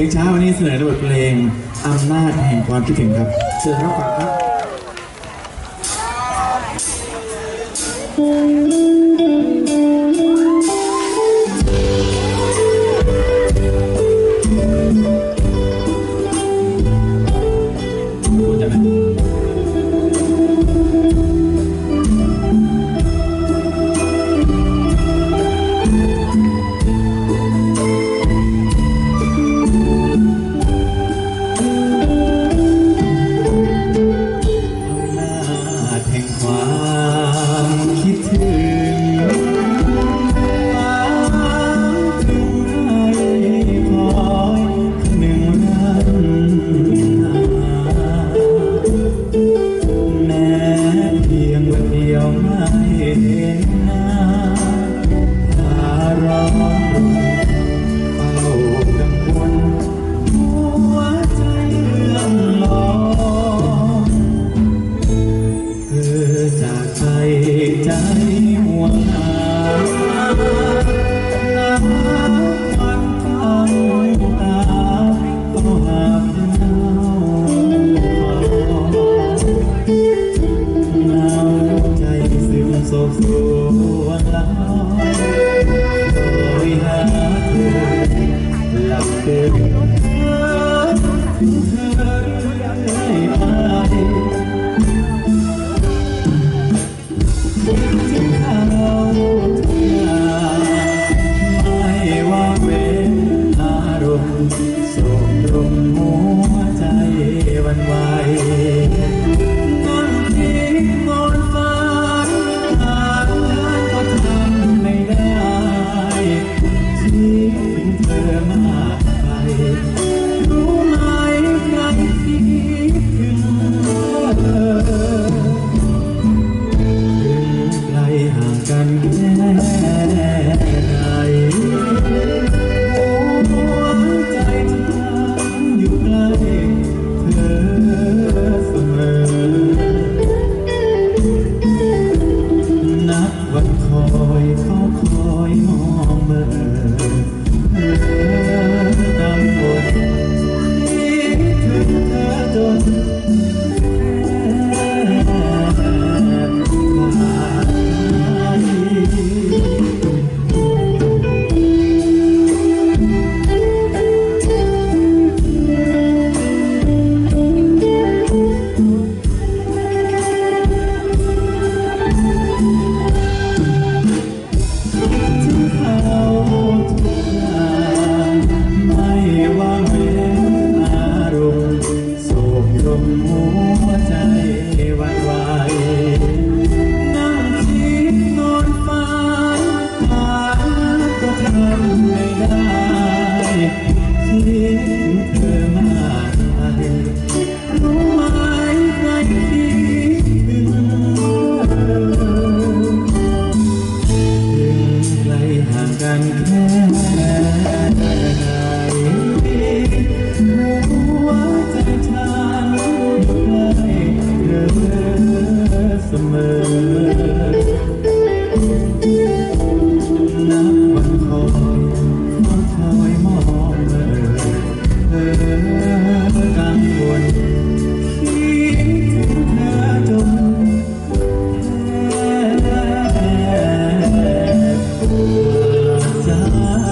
ถึงเช้าวันนี้เสนอในบทเพลงอำนาจแห่งความคิดถึงครับ เชิญรับฟังครับ and me. love.